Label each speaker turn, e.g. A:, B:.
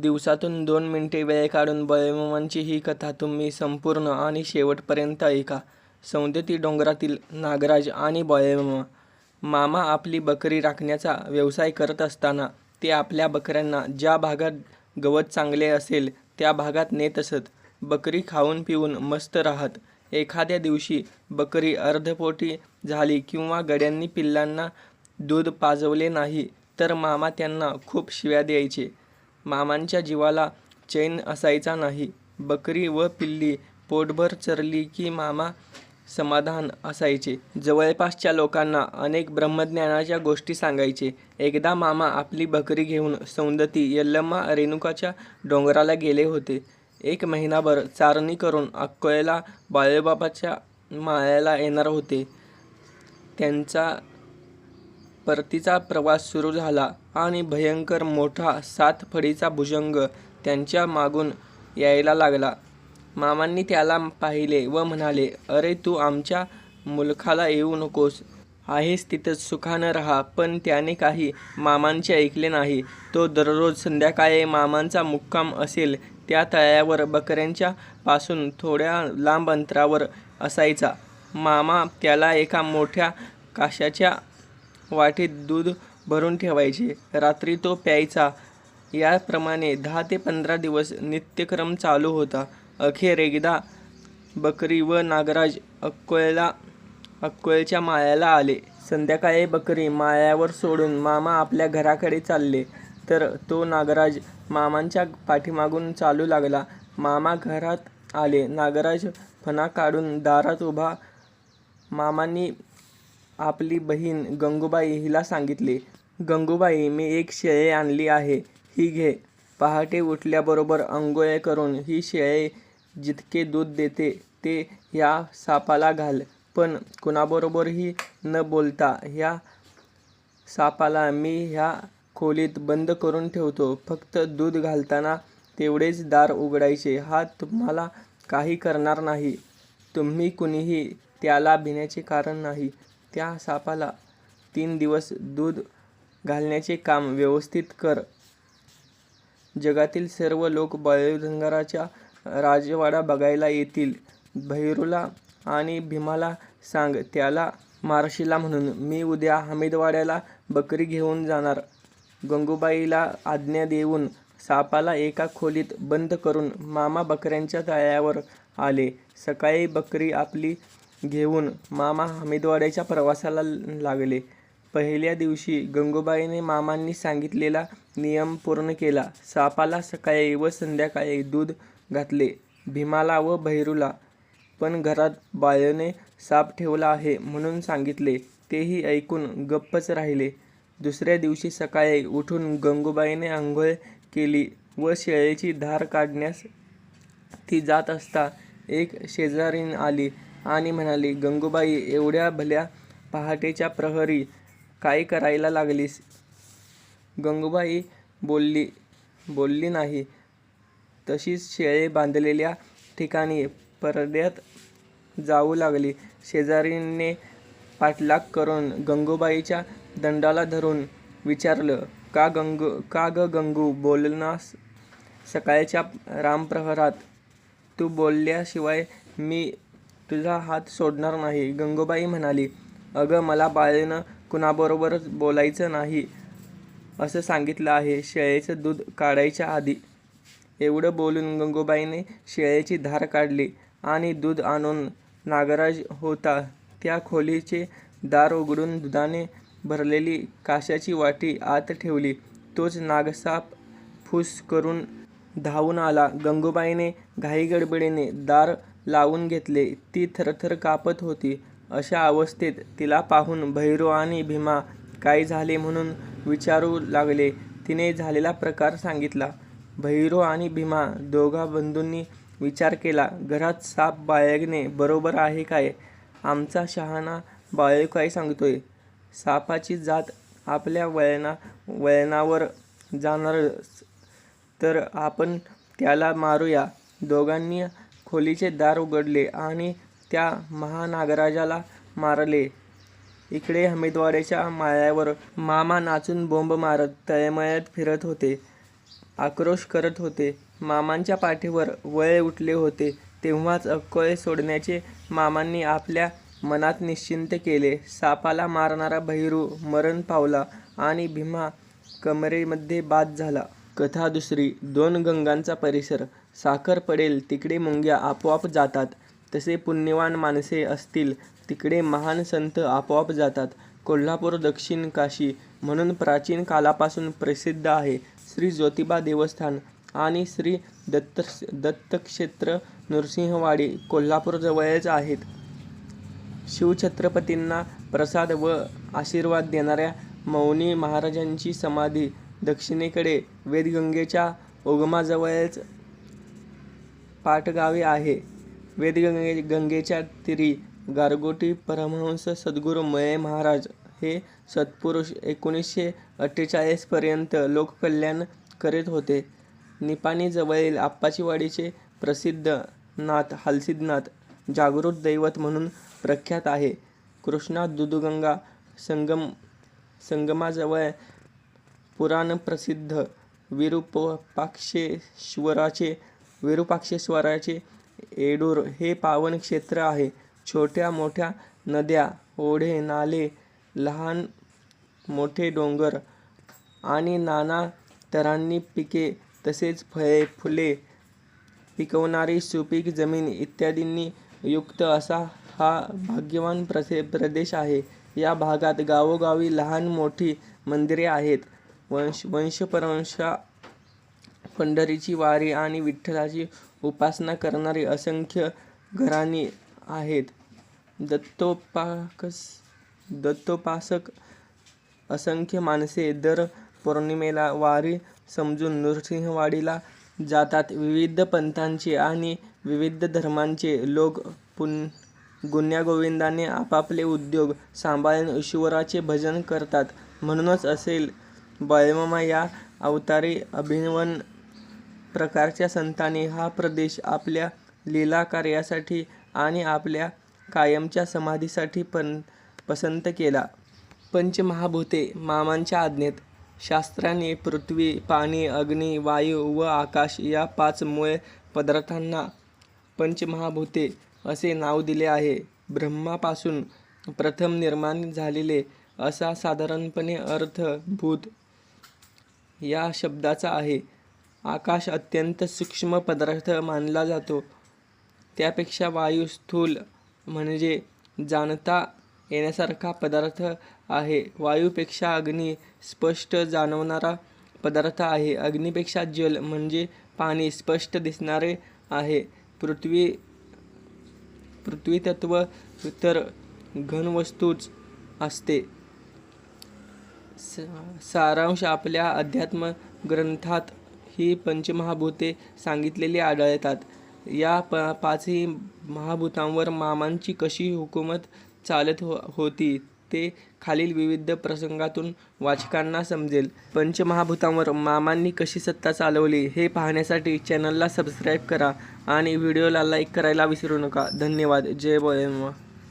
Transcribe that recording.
A: दिवसातून दोन मिनिटे वेळ काढून बळीमामांची ही कथा तुम्ही संपूर्ण आणि शेवटपर्यंत ऐका. सौंदती डोंगरातील नागराज आणि बळीमामा. मामा आपली बकरी राखण्याचा व्यवसाय करत असताना ते आपल्या बकऱ्यांना ज्या भागात गवत चांगले असेल त्या भागात नेत असत. बकरी खाऊन पिऊन मस्त राहत. एखाद्या दिवशी बकरी अर्धपोटी झाली किंवा गड्यांनी पिल्लांना दूध पाजवले नाही तर मामा त्यांना खूप शिव्या द्यायचे. मामांच्या जीवाला चैन असायचा नाही. बकरी व पिल्ली पोटभर चरली की मामा समाधान असायचे. जवळपासच्या लोकांना अनेक ब्रह्मज्ञानाच्या गोष्टी सांगायचे. एकदा मामा आपली बकरी घेऊन सौंदती यल्लम्मा रेणुकाच्या डोंगराला गेले होते. एक महिनाभर चारणी करून अक्कोयला बाळेबाबाच्या माळ्याला येणार होते. त्यांचा परतीचा प्रवास सुरू झाला आणि भयंकर मोठा सात फळीचा भुजंग त्यांच्या मागून यायला लागला. मामांनी त्याला पाहिले व म्हणाले, अरे तू आमच्या मुलखाला येऊ नकोस. आहेस तिथंच सुखानं राहा. पण त्याने काही मामांचे ऐकले नाही. तो दररोज संध्याकाळी मामांचा मुक्काम असेल त्या तळ्यावर बकऱ्यांच्या पासून थोड्या लांब अंतरावर असायचा. मामा त्याला एका मोठ्या काशाच्या वाटीत दूध भरून ठेवायचे. रात्री तो प्यायचा. याप्रमाणे दहा ते पंधरा दिवस नित्यक्रम चालू होता. अखेर एकदा बकरी व नागराज अक्कोळच्या माळ्याला आले. संध्याकाळी बकरी माळ्यावर सोडून मामा आपल्या घराकडे चालले तर तो नागराज मामांच्या पाठीमागून चालू लागला. मामा घरात आले. नागराज फणा काढून दारात उभा. मामांनी आपली बहीण गंगूबाई हिला सांगितले. गंगूबाई, मी एक शेळे आणली आहे. ही घे. पहाटे उठल्याबरोबर अंघोळे करून ही शेळे जितके दूध देते ते ह्या सापाला घाल. पण कुणाबरोबरही न बोलता ह्या सापाला मी ह्या खोलीत बंद करून ठेवतो. फक्त दूध घालताना तेवढेच दार उघडायचे. हा तुम्हाला काही करणार नाही. तुम्ही कुणीही त्याला भिण्याचे कारण नाही. त्या सापाला तीन दिवस दूध घालण्याचे काम व्यवस्थित कर. जगातील सर्व लोक बळीधंगाराचा राजवाडा बघायला येतील. भैरूला आणि भीमाला सांग त्याला मार्शीला म्हणून. मी उद्या हमीदवाड्याला बकरी घेऊन जाणार. गंगूबाईला आज्ञा देऊन सापाला एका खोलीत बंद करून मामा बकऱ्यांच्या तळ्यावर आले. सकाळी बकरी आपली घेऊन मामा हमीदवाड्याच्या प्रवासाला लागले. पहिल्या दिवशी गंगूबाईने मामांनी सांगितलेला नियम पूर्ण केला. सापाला सकाळी व संध्याकाळी दूध घातले. भीमाला व भैरूला पण घरात बाळने साप ठेवला आहे म्हणून सांगितले. तेही ऐकून गप्पच राहिले. दुसऱ्या दिवशी सकाळी उठून गंगूबाईने आंघोळ केली व शेळीची धार काढण्यास ती जात असता एक शेजारीन आली आणि म्हणाली, गंगूबाई, एवढ्या भल्या पहाटेच्या प्रहरी काय करायला लागलीस? गंगूबाई बोलली बोलली नाही. तशीच शेळे बांधलेल्या ठिकाणी परद्यात जाऊ लागली. शेजारीने पाठलाग करून गंगूबाईच्या दंडाला धरून विचारलं, का गं गंगू, बोलनास सकाळच्या रामप्रहरात तू बोलल्याशिवाय मी तुझा हात सोडणार नाही. गंगूबाई म्हणाली, अगं मला बाळेनं कुणाबरोबरच बोलायचं नाही असं सांगितलं आहे शेळ्याचं दूध काढायच्या आधी. एवढं बोलून गंगूबाईने शेळ्याची धार काढली आणि दूध आणून नागराज होता त्या खोलीचे दार उघडून दुधाने भरलेली काशाची वाटी आत ठेवली. तोच नागसाप फूस करून धावून आला. गंगूबाईने घाईगडबडीने दार लावून घेतले. ती थरथर कापत होती. अशा अवस्थेत तिला पाहून भैरू आणि भीमा काय झाले म्हणून विचारू लागले. तिने झालेला प्रकार सांगितला. भैरू आणि भीमा दोघा बंधूंनी विचार केला. घरात साप बाळगणे बरोबर आहे काय? आमचा शहाणा बाळू काय सांगतोय? सापाची जात आपल्या वळणा वळणावर जाणारच तर आपण त्याला मारूया. दोघांनी खोलीचे दार उघडले आणि त्या महानागराजाला मारले. इकडे हमीद्वारेच्या माळ्यावर मामा नाचून बोंब मारत तळमळत फिरत होते. आक्रोश करत होते. मामांच्या पाठीवर वळे उठले होते. तेव्हाच अक्कळे सोडण्याचे मामांनी आपल्या मनात निश्चिंत केले. सापाला मारणारा भैरू मरण पावला आणि भीमा कमरेमध्ये बाद झाला. कथा दुसरी दोन गंगांचा परिसर. साखर पडेल तिकडे मुंग्या आपोआप जातात. तसे पुण्यवान माणसे असतील तिकडे महान संत आपोआप जातात. कोल्हापूर दक्षिण काशी म्हणून प्राचीन कालापासून प्रसिद्ध आहे. श्री ज्योतिबा देवस्थान आणि श्री दत्त दत्तक्षेत्र नृसिंहवाडी कोल्हापूरजवळच आहेत. शिवछत्रपतींना प्रसाद व आशीर्वाद देणाऱ्या मौनी महाराजांची समाधी दक्षिणेकडे वेदगंगेच्या उगमाजवळच पाटगावे आहे. वेदगंगे गंगेच्या तीरी गारगोटी परमहंस सद्गुरू मये महाराज हे सत्पुरुष एकोणीसशे अठ्ठेचाळीसपर्यंत लोककल्याण करीत होते. निपाणीजवळील आप्पाचीवाडीचे प्रसिद्ध नाथ हलसिद्धनाथ जागृत दैवत म्हणून प्रख्यात आहे. कृष्णा दुदुगंगा संगम संगमाजवळ पुराणप्रसिद्ध विरूपाक्षेश्वराचे विरूपाक्षेश्वराचे येडूर हे पावन क्षेत्र आहे. छोट्या मोठ्या नद्या ओढे नाले लहान मोठे डोंगर आणि नाना तऱ्हांनी पिके तसेच फळे फुले पिकवणारी सुपीक जमीन इत्यादींनी युक्त असा हा भाग्यवान प्रसे प्रदेश आहे. या भागात गावोगावी लहान मोठी मंदिरे आहेत. वंश वंशपरवंशा पंढरीची वारी आणि विठ्ठलाची उपासना करणारी असंख्य घराणी आहेत. दत्तोपाकस दत्तोपासक असंख्य माणसे दर पौर्णिमेला वारी समजून नृसिंहवाडीला जातात. विविध पंथांचे आणि विविध धर्मांचे लोक पुन गुण्यागोविंदाने आपापले उद्योग सांभाळून ईश्वराचे भजन करतात. म्हणूनच असेल बाळमामा या अवतारी अभिनवन प्रकारच्या संतांनी हा प्रदेश आपल्या लीला कार्यासाठी आणि आपल्या कायमच्या समाधीसाठी पण पसंत केला. पंचमहाभूते मामांच्या आज्ञेत शास्त्राने पृथ्वी पाणी अग्नी वायू व आकाश या पाच मूळ पदार्थांना पंचमहाभूते असे नाव दिले आहे. ब्रह्मापासून प्रथम निर्माण झालेले असा साधारणपणे अर्थ भूत या शब्दाचा आहे. आकाश अत्यंत सूक्ष्म पदार्थ मानला जातो. त्यापेक्षा वायू स्थूल म्हणजे जाणता येण्यासारखा पदार्थ आहे. वायूपेक्षा अग्नी स्पष्ट जाणवणारा पदार्थ आहे. अग्नीपेक्षा जल म्हणजे पाणी स्पष्ट दिसणारे आहे. पृथ्वी पृथ्वीतत्व तर घनवस्तूच असते. स सारांश आपल्या अध्यात्म ग्रंथात ही पंचमहाभूते सांगितलेली आढळतात. या प पाचही महाभूतांवर मामांची कशी हुकूमत चालत हो होती ते खालील विविध प्रसंगातून वाचकांना समजेल. पंचमहाभूतांवर मामांनी कशी सत्ता चालवली हे पाहण्यासाठी चॅनलला सबस्क्राईब करा आणि व्हिडिओला लाईक करायला विसरू नका. धन्यवाद. जय बळेम्मा